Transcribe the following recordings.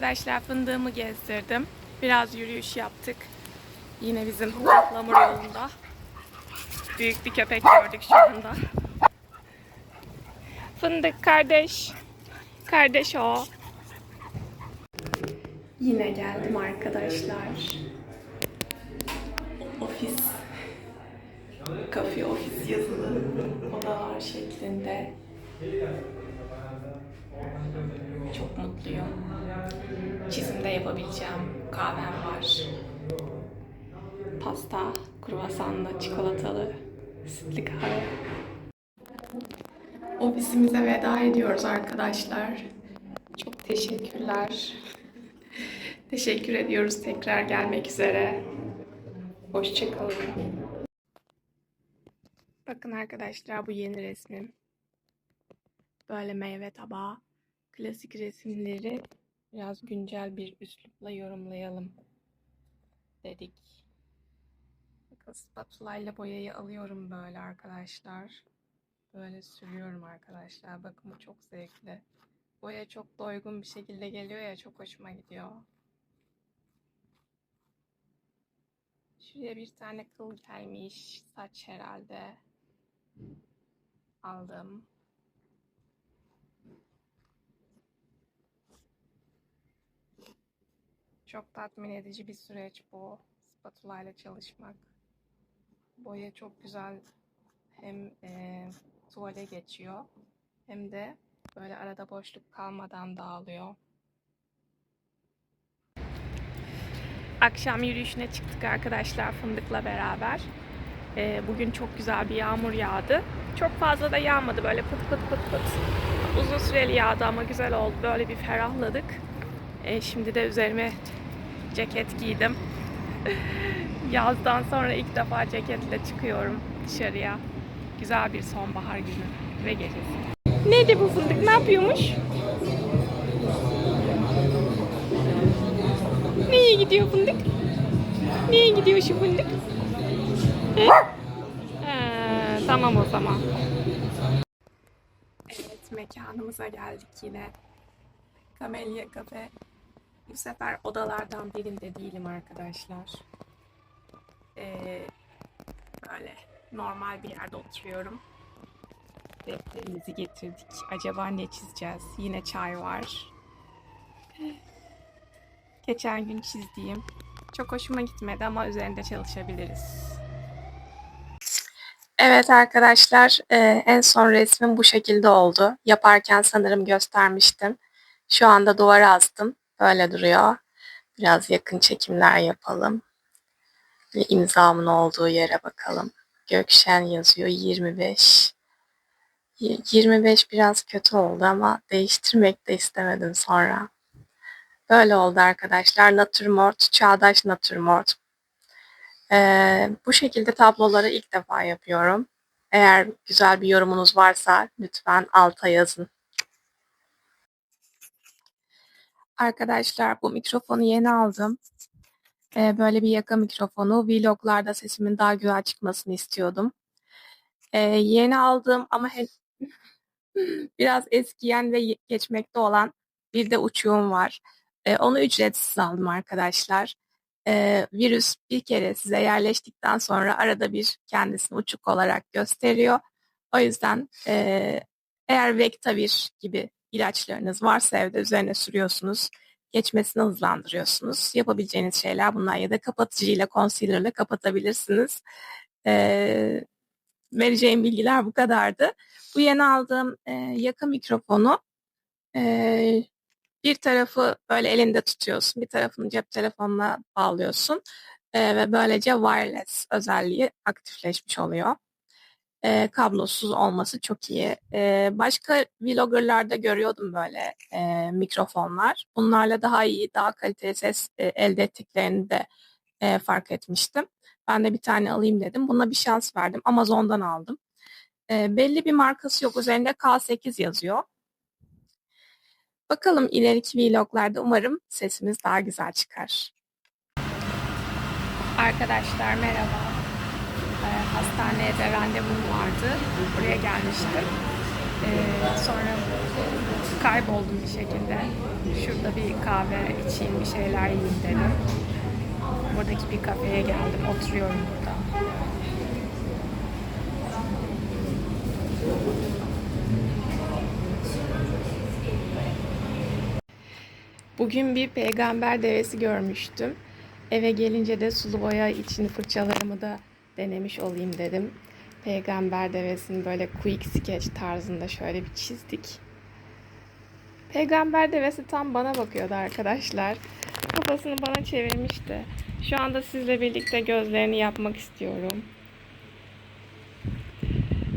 arkadaşlar fındığımı gezdirdim. Biraz yürüyüş yaptık. Yine bizim lamur yolunda. Büyük bir köpek gördük şu anda. Fındık kardeş. Kardeş o. Yine geldim arkadaşlar. Ofis. Kafe ofis yazılı odalar şeklinde. Çok mutluyum. Çizimde yapabileceğim kahvem var. Pasta, kruvasanlı, çikolatalı, sütlü kahve. Ofisimize veda ediyoruz arkadaşlar. Çok teşekkürler. Teşekkür ediyoruz tekrar gelmek üzere. Hoşçakalın. Bakın arkadaşlar bu yeni resmim. Böyle meyve tabağı. Klasik resimleri biraz güncel bir üslupla yorumlayalım dedik. Bakın spatula ile boyayı alıyorum böyle arkadaşlar. Böyle sürüyorum arkadaşlar. Bakın çok zevkli. Boya çok doygun bir şekilde geliyor ya çok hoşuma gidiyor. Şuraya bir tane kıl gelmiş. Saç herhalde. Aldım. Çok tatmin edici bir süreç bu. Spatula ile çalışmak. Boya çok güzel hem e, tuvale geçiyor hem de böyle arada boşluk kalmadan dağılıyor. Akşam yürüyüşüne çıktık arkadaşlar fındıkla beraber. E, bugün çok güzel bir yağmur yağdı. Çok fazla da yağmadı böyle pıt pıt pıt pıt. Uzun süreli yağdı ama güzel oldu. Böyle bir ferahladık. E, şimdi de üzerime ceket giydim. Yazdan sonra ilk defa ceketle çıkıyorum dışarıya. Güzel bir sonbahar günü ve gecesi. Neydi bu fındık? Ne yapıyormuş? Nereye gidiyor fındık? Nereye gidiyor şu fındık? Ee, tamam o zaman. Evet mekanımıza geldik yine. Camellia Cafe. Bu sefer odalardan birinde değilim arkadaşlar. Ee, böyle normal bir yerde oturuyorum. Defterimizi getirdik. Acaba ne çizeceğiz? Yine çay var. Geçen gün çizdiğim. Çok hoşuma gitmedi ama üzerinde çalışabiliriz. Evet arkadaşlar, e, en son resmim bu şekilde oldu. Yaparken sanırım göstermiştim. Şu anda duvara astım. Böyle duruyor. Biraz yakın çekimler yapalım. Bir imzamın olduğu yere bakalım. Gökşen yazıyor 25. Y- 25 biraz kötü oldu ama değiştirmek de istemedim sonra. Böyle oldu arkadaşlar. Natürmort, çağdaş natürmort. Ee, bu şekilde tabloları ilk defa yapıyorum. Eğer güzel bir yorumunuz varsa lütfen alta yazın. Arkadaşlar bu mikrofonu yeni aldım. Ee, böyle bir yaka mikrofonu. Vloglarda sesimin daha güzel çıkmasını istiyordum. Ee, yeni aldığım ama he- biraz eskiyen ve geçmekte olan bir de uçuğum var. Ee, onu ücretsiz aldım arkadaşlar. Ee, virüs bir kere size yerleştikten sonra arada bir kendisini uçuk olarak gösteriyor. O yüzden e, eğer Vectavir gibi ilaçlarınız varsa evde üzerine sürüyorsunuz. Geçmesini hızlandırıyorsunuz. Yapabileceğiniz şeyler bunlar ya da kapatıcıyla, concealer'la kapatabilirsiniz. Ee, vereceğim bilgiler bu kadardı. Bu yeni aldığım e, yaka mikrofonu e, bir tarafı böyle elinde tutuyorsun, bir tarafını cep telefonuna bağlıyorsun e, ve böylece wireless özelliği aktifleşmiş oluyor. E, kablosuz olması çok iyi. E, başka vloggerlarda görüyordum böyle e, mikrofonlar. Bunlarla daha iyi, daha kaliteli ses e, elde ettiklerini de e, fark etmiştim. Ben de bir tane alayım dedim. Buna bir şans verdim. Amazon'dan aldım. E, belli bir markası yok. Üzerinde K8 yazıyor. Bakalım ileriki vloglarda umarım sesimiz daha güzel çıkar. Arkadaşlar merhaba. Ee, hastaneye de randevum vardı. Buraya gelmiştim. Ee, sonra kayboldum bir şekilde. Şurada bir kahve içeyim, bir şeyler yiyeyim dedim. Buradaki bir kafeye geldim. Oturuyorum burada. Bugün bir peygamber devesi görmüştüm. Eve gelince de sulu boya içini fırçalarımı da denemiş olayım dedim. Peygamber devesini böyle quick sketch tarzında şöyle bir çizdik. Peygamber devesi tam bana bakıyordu arkadaşlar. Kafasını bana çevirmişti. Şu anda sizle birlikte gözlerini yapmak istiyorum.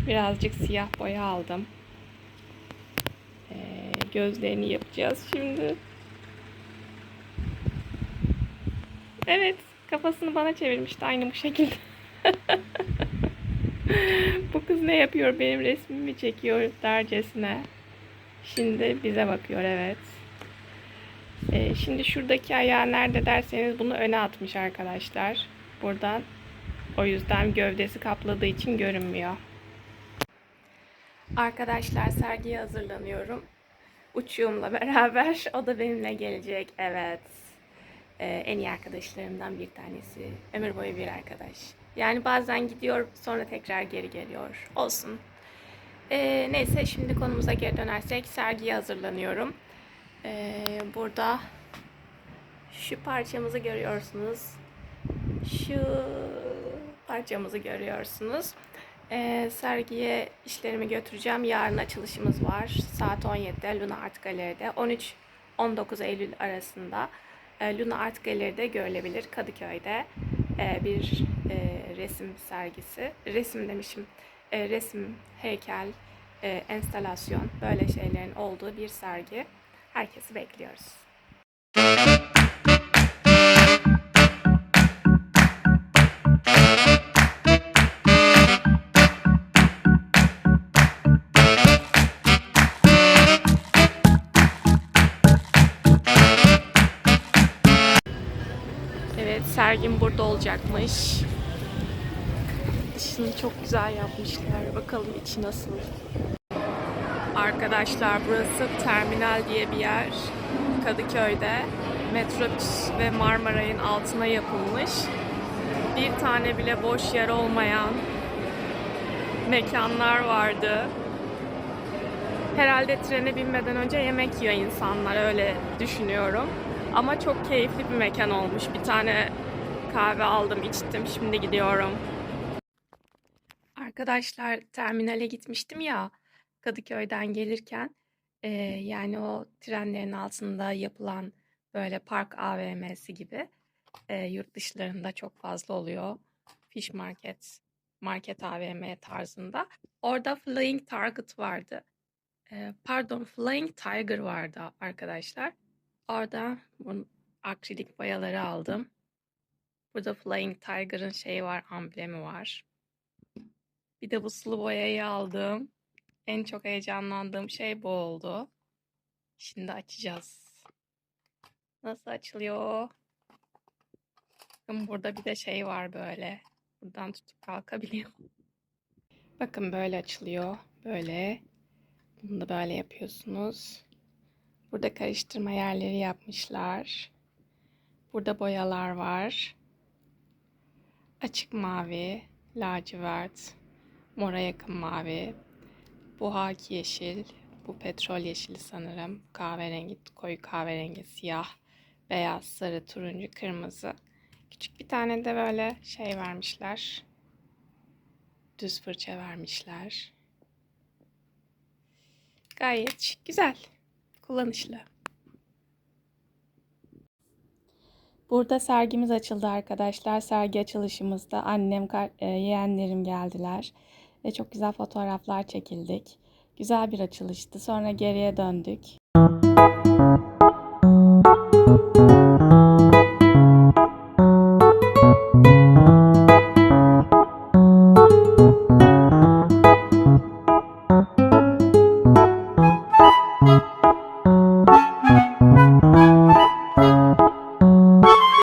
Birazcık siyah boya aldım. Ee, gözlerini yapacağız şimdi. Evet, kafasını bana çevirmişti aynı bu şekilde. bu kız ne yapıyor? Benim resmimi çekiyor dercesine. Şimdi bize bakıyor, evet. Ee, şimdi şuradaki ayağı nerede derseniz bunu öne atmış arkadaşlar. Buradan. O yüzden gövdesi kapladığı için görünmüyor. Arkadaşlar sergiye hazırlanıyorum. Uçuğumla beraber. O da benimle gelecek. Evet. Ee, en iyi arkadaşlarımdan bir tanesi. Ömür boyu bir arkadaş. Yani bazen gidiyor sonra tekrar geri geliyor. Olsun. Ee, neyse şimdi konumuza geri dönersek sergiye hazırlanıyorum. Ee, burada şu parçamızı görüyorsunuz. Şu parçamızı görüyorsunuz. Ee, sergiye işlerimi götüreceğim. Yarın açılışımız var. Saat 17'de Luna Art Galeri'de. 13-19 Eylül arasında e, Luna Art Galeri'de görülebilir. Kadıköy'de e, bir e, resim sergisi. Resim demişim. E, resim, heykel, e, enstalasyon böyle şeylerin olduğu bir sergi. Herkesi bekliyoruz. Evet, sergim burada olacakmış. Dışını çok güzel yapmışlar. Bakalım içi nasıl. Arkadaşlar burası terminal diye bir yer. Kadıköy'de. Metrobüs ve Marmaray'ın altına yapılmış. Bir tane bile boş yer olmayan mekanlar vardı. Herhalde trene binmeden önce yemek yiyor insanlar öyle düşünüyorum. Ama çok keyifli bir mekan olmuş. Bir tane kahve aldım, içtim. Şimdi gidiyorum. Arkadaşlar terminale gitmiştim ya Kadıköy'den gelirken e, yani o trenlerin altında yapılan böyle park AVM'si gibi e, yurt dışlarında çok fazla oluyor. Fish Market, Market AVM tarzında. Orada Flying Target vardı. E, pardon Flying Tiger vardı arkadaşlar. Orada bu akrilik boyaları aldım. Burada Flying Tiger'ın şeyi var, amblemi var. Bir de bu sulu boyayı aldım. En çok heyecanlandığım şey bu oldu. Şimdi açacağız. Nasıl açılıyor? Bakın burada bir de şey var böyle. Buradan tutup kalkabiliyor. Bakın böyle açılıyor. Böyle. Bunu da böyle yapıyorsunuz. Burada karıştırma yerleri yapmışlar. Burada boyalar var. Açık mavi, lacivert, mora yakın mavi, bu haki yeşil, bu petrol yeşili sanırım. Kahverengi, koyu kahverengi, siyah, beyaz, sarı, turuncu, kırmızı. Küçük bir tane de böyle şey vermişler. Düz fırça vermişler. Gayet güzel kullanışlı. Burada sergimiz açıldı arkadaşlar. Sergi açılışımızda annem, e, yeğenlerim geldiler. Ve çok güzel fotoğraflar çekildik. Güzel bir açılıştı. Sonra geriye döndük.